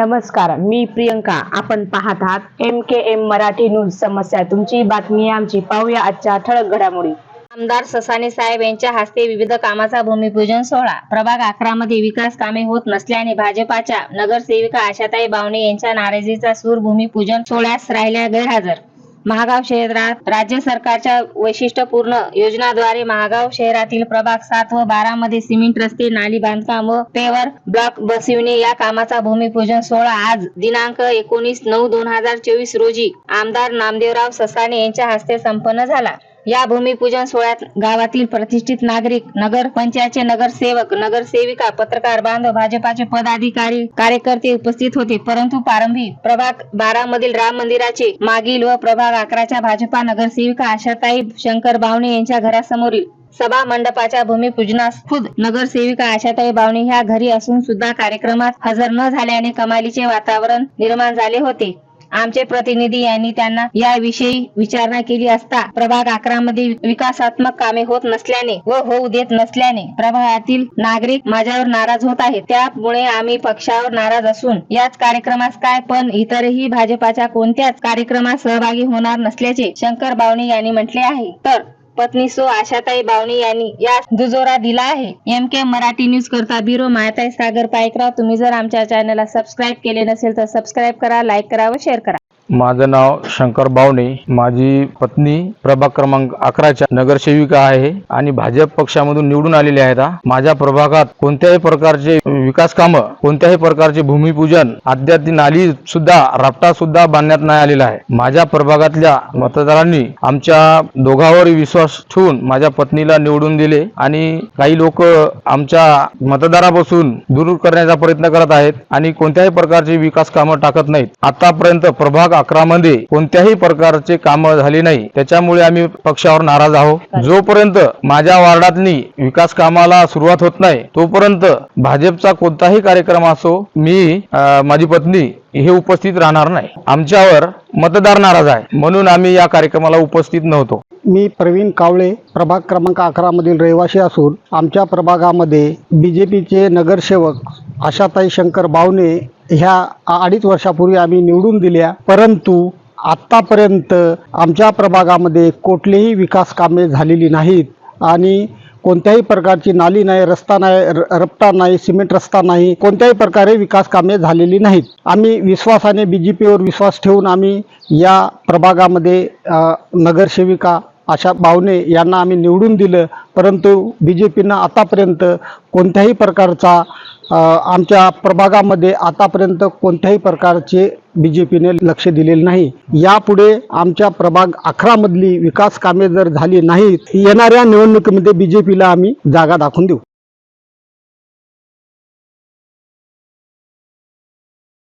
नमस्कार मी प्रियंका. आपण पाहत आहात M K M Marathi news समस्या. तुमची बातमी आमची. पाहूया आजच्या ठळक घडामोडी. आमदार ससाने साहेब यांच्या हस्ते विविध कामाचा भूमिपूजन सोहळा. प्रभाग अकरा मध्ये विकास कामे होत नसल्याने भाजपाच्या नगरसेविका आशाताई बावणे यांच्या नाराजीचा सूर भूमिपूजन सोहळ्यास राहिल्या गैरहजर. महागाव शहरात राज्य सरकारच्या वैशिष्ट्यपूर्ण योजनाद्वारे महागाव शहरातील प्रभाग सात व बारा मध्ये सिमेंट रस्ते नाली बांधकाम व पेवर ब्लॉक बसविणे या कामाचा भूमिपूजन सोहळा आज दिनांक एकोणीस नऊ दोन हजार चोवीस रोजी आमदार नामदेवराव ससाने यांच्या हस्ते संपन्न झाला. या भूमिपूजन सोहळ्यात गावातील प्रतिष्ठित नागरिक नगर पंचायतचे नगरसेवक नगरसेविका पत्रकार बांधव भाजपाचे पदाधिकारी कार्यकर्ते उपस्थित होते. परंतु प्रारंभी प्रभाग बारा मधील राम मंदिराचे मागील व प्रभाग अकराच्या भाजपा नगरसेविका आशाताई शंकर बावणे यांच्या घरासमोरील सभा मंडपाच्या भूमिपूजनास खुद नगरसेविका आशाताई बावणे ह्या घरी असून सुद्धा कार्यक्रमात हजर न झाल्याने कमालीचे वातावरण निर्माण झाले होते. आमचे प्रतिनिधी यांनी त्यांना याविषयी विचारणा केली असता प्रभाग अकरा मध्ये विकासात्मक कामे होत नसल्याने व होऊ देत नसल्याने प्रभागातील नागरिक माझ्यावर नाराज होत आहेत. त्यामुळे आम्ही पक्षावर नाराज असून याच कार्यक्रमास काय पण इतरही भाजपाच्या कोणत्याच कार्यक्रमात सहभागी होणार नसल्याचे शंकर बावणे यांनी म्हटले आहे. तर पत्नी सो आशाताई बावणी यांनी या दुजोरा दिला आहे. एम के मराठी न्यूज करता ब्युरो मायाताई सागर पायकराव. तुम्ही जर आमच्या चॅनलला सबस्क्राईब केले नसेल तर सबस्क्राईब करा लाईक करा व शेअर करा. माझं नाव शंकर बावणे. माझी पत्नी प्रभाग क्रमांक अकराच्या नगरसेविका आहे आणि भाजप पक्षामधून निवडून आलेले आहेत माझ्या प्रभागात कोणत्याही प्रकारचे विकास कामं कोणत्याही प्रकारचे भूमिपूजन अद्याप नाली सुद्धा रापटा सुद्धा बांधण्यात नाही आलेला आहे. माझ्या प्रभागातल्या मतदारांनी आमच्या दोघांवर विश्वास ठेवून माझ्या पत्नीला निवडून दिले आणि काही लोक आमच्या मतदारापासून दूर करण्याचा प्रयत्न करत आहेत आणि कोणत्याही प्रकारचे विकास कामं टाकत नाहीत. आतापर्यंत प्रभाग अकरा मध्ये कोणत्याही प्रकारचे काम झाली नाही. त्याच्यामुळे आम्ही पक्षावर नाराज आहोत. जोपर्यंत माझ्या वार्डातली विकास कामाला सुरुवात होत नाही तोपर्यंत भाजपचा कोणताही कार्यक्रम असो मी माझी पत्नी हे उपस्थित राहणार नाही. आमच्यावर मतदार नाराज आहे. म्हणून आम्ही या कार्यक्रमाला उपस्थित नव्हतो. मी प्रवीण कावळे प्रभाग क्रमांक अकरामधील रहिवासी असून आमच्या प्रभागामध्ये बीजेपीचे नगरसेवक आशाताई शंकर बावने ह्या अडीच वर्षापूर्वी आम्ही निवडून दिल्या. परंतु आत्तापर्यंत आमच्या प्रभागामध्ये कुठलीही विकास कामे झालेली नाहीत आणि कोणत्याही प्रकारची नाली नाही रस्ता नाही र- रपटा नाही सिमेंट रस्ता नाही कोणत्याही प्रकारे विकास कामे झालेली नाहीत. आम्ही विश्वासाने बी जे पीवर विश्वास ठेवून आम्ही या प्रभागामध्ये नगरसेविका आशा भावने यांना आम्ही निवडून दिलं. परंतु बी जे पीनं आतापर्यंत कोणत्याही प्रकारचा आमच्या प्रभागामध्ये आतापर्यंत कोणत्याही प्रकारचे बी जे पीने लक्ष दिलेले नाही. यापुढे आमच्या प्रभाग अकरामधली विकास कामे जर झाली नाहीत येणाऱ्या निवडणुकीमध्ये बी जे पीला आम्ही जागा दाखवून देऊ.